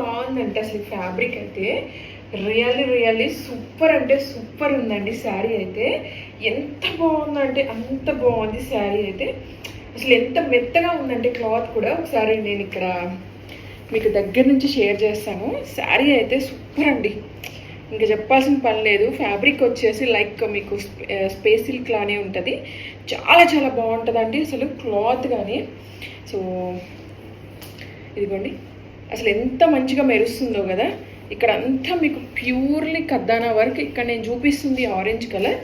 బాగుందంటే అసలు ఫ్యాబ్రిక్ అయితే. రియల్లీ రియల్లీ సూపర్ అంటే సూపర్ ఉందండి శారీ అయితే. ఎంత బాగుందంటే అంత బాగుంది శారీ అయితే. అసలు ఎంత మెత్తగా ఉందంటే క్లాత్ కూడా ఒకసారి నేను ఇక్కడ మీకు దగ్గర నుంచి షేర్ చేస్తాను. శారీ అయితే సూపర్ అండి. ఇంకా చెప్పాల్సిన పని లేదు. ఫ్యాబ్రిక్ వచ్చేసి లైక్ మీకు స్పేస్ సిల్క్ లానే ఉంటుంది. చాలా చాలా బాగుంటుందండి అసలు క్లాత్ కానీ సో ఇదిగోండి. అసలు ఎంత మంచిగా మెరుస్తుందో కదా. ఇక్కడ అంతా మీకు ప్యూర్లీ కద్దానా వర్క్. ఇక్కడ నేను చూపిస్తుంది ఆరెంజ్ కలర్.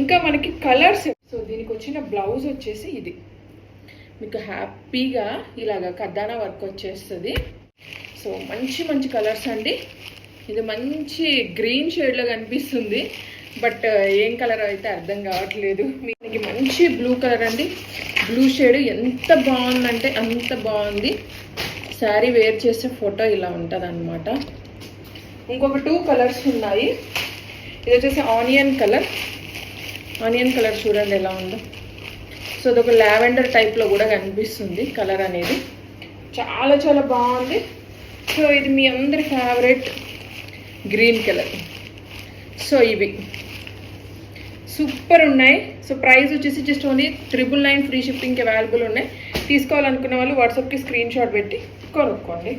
ఇంకా మనకి కలర్స్. సో దీనికి వచ్చిన బ్లౌజ్ వచ్చేసి ఇది. మీకు హ్యాపీగా ఇలాగ కద్దానా వర్క్ వచ్చేస్తుంది. సో మంచి మంచి కలర్స్ అండి. ఇది మంచి గ్రీన్ షేడ్లో కనిపిస్తుంది. బట్ ఏం కలర్ అయితే అర్థం కావట్లేదు. మీకు మంచి బ్లూ కలర్ అండి. బ్లూ షేడ్ ఎంత బాగుందంటే అంత బాగుంది. శారీ వేర్ చేసే ఫోటో ఇలా ఉంటుంది ఇంకొక టూ కలర్స్ ఉన్నాయి. ఇది వచ్చేసి ఆనియన్ కలర్. ఆనియన్ కలర్ చూడండి ఎలా ఉందో. సో అదొక లావెండర్ టైప్లో కూడా కనిపిస్తుంది కలర్ అనేది. చాలా చాలా బాగుంది. సో ఇది మీ అందరి ఫేవరెట్ గ్రీన్ కలర్ సో ఇవి. సూపర్ ఉన్నాయి. సో ప్రైస్ వచ్చేసి just only triple nine free షిప్పింగ్కి available ఉన్నాయి. తీసుకోవాలనుకున్న వాళ్ళు వాట్సాప్కి స్క్రీన్ షాట్ పెట్టి కొనుక్కోండి